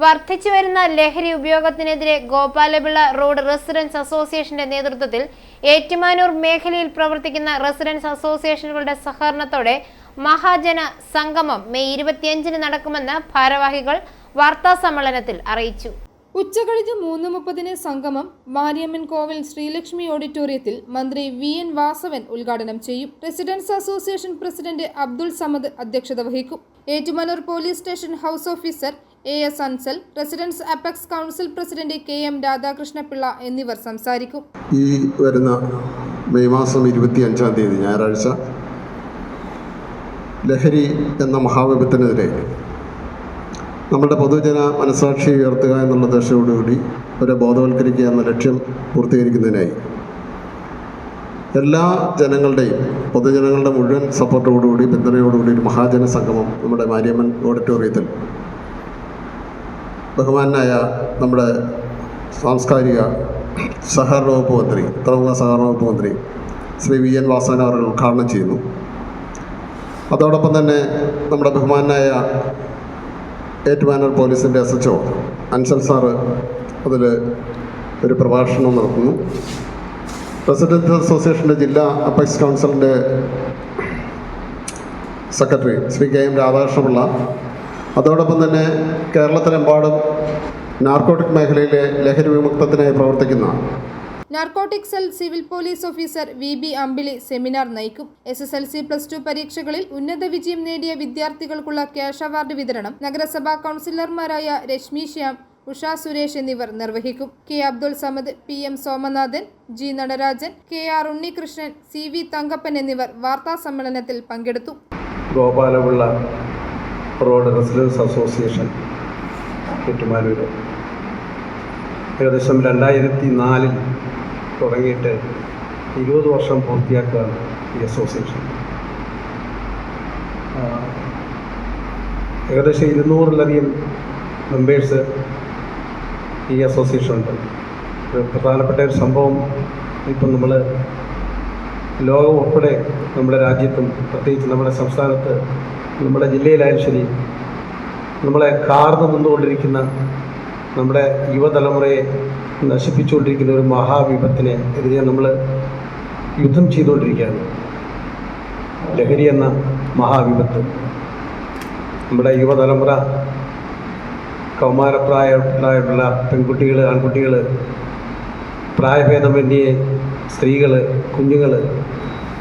വർദ്ധിച്ചുവരുന്ന ലഹരി ഉപയോഗത്തിനെതിരെ Gopala Pillai road residence അസോസിയേഷന്റെ നേതൃത്വത്തിൽ ഏറ്റുമാനൂർ മേഖലയിൽ പ്രവർത്തിക്കുന്ന റെസിഡൻസ് അസോസിയേഷനുകളുടെ സഹകരണത്തോടെ മഹാജന സംഗമം മെയ് ഇരുപത്തിയഞ്ചിന് നടക്കുമെന്ന് ഭാരവാഹികൾ വാർത്താ സമ്മേളനത്തിൽ അറിയിച്ചു. ഉച്ചകഴിഞ്ഞ് മൂന്ന് മുപ്പതിന് സംഗമം മാരിയമ്മൻ കോവിൽ ശ്രീലക്ഷ്മി ഓഡിറ്റോറിയത്തിൽ മന്ത്രി വി എൻ വാസവൻ ഉദ്ഘാടനം ചെയ്യും. Residents association president Abdul Samad അധ്യക്ഷത വഹിക്കും. Ettumanoor police station house officer A S Ansal residents apex council president K M Radhakrishnapillai എന്നിവർ സംസാരിക്കും. ഈ വരുന്ന മെയ് മാസം ഇരുപത്തി അഞ്ചാം തീയതി ഞായറാഴ്ച ലഹരി എന്ന മഹാവിപത്തിനെതിരെ നമ്മുടെ പൊതുജന മനസാക്ഷി ഉയർത്തുക എന്നുള്ള ദശയോടുകൂടി അവരെ ബോധവൽക്കരിക്കുക എന്ന ലക്ഷ്യം പൂർത്തീകരിക്കുന്നതിനായി എല്ലാ ജനങ്ങളുടെയും പൊതുജനങ്ങളുടെ മുഴുവൻ സപ്പോർട്ടോടുകൂടി പിന്തുണയോടുകൂടി ഒരു മഹാജന സംഗമം നമ്മുടെ മാരിയമ്മൻ ഓഡിറ്റോറിയത്തിൽ ബഹുമാനായ നമ്മുടെ സാംസ്കാരിക സഹകരണ വകുപ്പ് മന്ത്രി തുറമുഖ സഹകരണ വകുപ്പ് മന്ത്രി ശ്രീ വി എൻ വാസവൻ അവർ ഉദ്ഘാടനം ചെയ്യുന്നു. അതോടൊപ്പം തന്നെ നമ്മുടെ ബഹുമാനായ ഏറ്റുമാനൂർ പോലീസിന്റെ S H O Ansal sir അതിൽ ഒരു പ്രഭാഷണം നടത്തുന്നു. റെസിഡൻസ് അസോസിയേഷന്റെ ജില്ലാ അപ്പക്സ് കൗൺസിലിന്റെ secretary Shri K M Radhakrishnapillai അതോടൊപ്പം തന്നെ കേരളത്തിലെമ്പാടും നാർക്കോട്ടിക് മേഖലയിലെ ലഹരി വിമുക്തത്തിനായി പ്രവർത്തിക്കുന്ന narcotic cell civil police officer V B Ambili seminar നയിക്കും. S S L C plus two പരീക്ഷകളിൽ ഉന്നത വിജയം നേടിയ വിദ്യാർത്ഥികൾക്കുള്ള ക്യാഷ് അവാർഡ് വിതരണം നഗരസഭാ കൗൺസിലർമാരായ രശ്മി ശ്യാം ഉഷ സുരേഷ് എന്നിവർ നിർവഹിക്കും. K Abdul Samad P M Somanathan G Natarajan K R Unnikrishnan C V Thankappan എന്നിവർ വാർത്താ സമ്മേളനത്തിൽ പങ്കെടുത്തു. Gopalapillai road residents association Ettumanoor ഏകദേശം രണ്ടായിരത്തി നാലിൽ തുടങ്ങിയിട്ട് ഇരുപത് വർഷം പൂർത്തിയാക്കുകയാണ് ഈ അസോസിയേഷൻ ഏകദേശം ഇരുന്നൂറിലധികം മെമ്പേഴ്സ് ഈ അസോസിയേഷൻ ഉണ്ട്. പ്രധാനപ്പെട്ട ഒരു സംഭവം ഇപ്പം നമ്മൾ ലോകം ഉൾപ്പെടെ നമ്മുടെ രാജ്യത്തും പ്രത്യേകിച്ച് നമ്മുടെ സംസ്ഥാനത്ത് നമ്മുടെ ജില്ലയിലായാലും ശരി നമ്മളെ കാർന്നു നിന്നുകൊണ്ടിരിക്കുന്ന നമ്മുടെ യുവതലമുറയെ നശിപ്പിച്ചുകൊണ്ടിരിക്കുന്ന ഒരു മഹാവിപത്തിനെ എതിരെ നമ്മൾ യുദ്ധം ചെയ്തുകൊണ്ടിരിക്കുകയാണ്. ലഹരി എന്ന മഹാവിപത്ത്. നമ്മുടെ യുവതലമുറ കൗമാരപ്രായമായിട്ടുള്ള പെൺകുട്ടികൾ ആൺകുട്ടികൾ പ്രായഭേദമന്യേ സ്ത്രീകൾ കുഞ്ഞുങ്ങൾ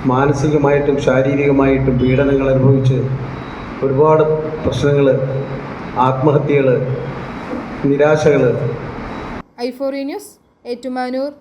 മാനസികമായിട്ടും ശാരീരികമായിട്ടും പീഡനങ്ങൾ അനുഭവിച്ച് ഒരുപാട് പ്രശ്നങ്ങൾ ആത്മഹത്യകൾ നിരാശകൾ ഐഫോറി ന്യൂസ് ഏറ്റുമാനൂർ.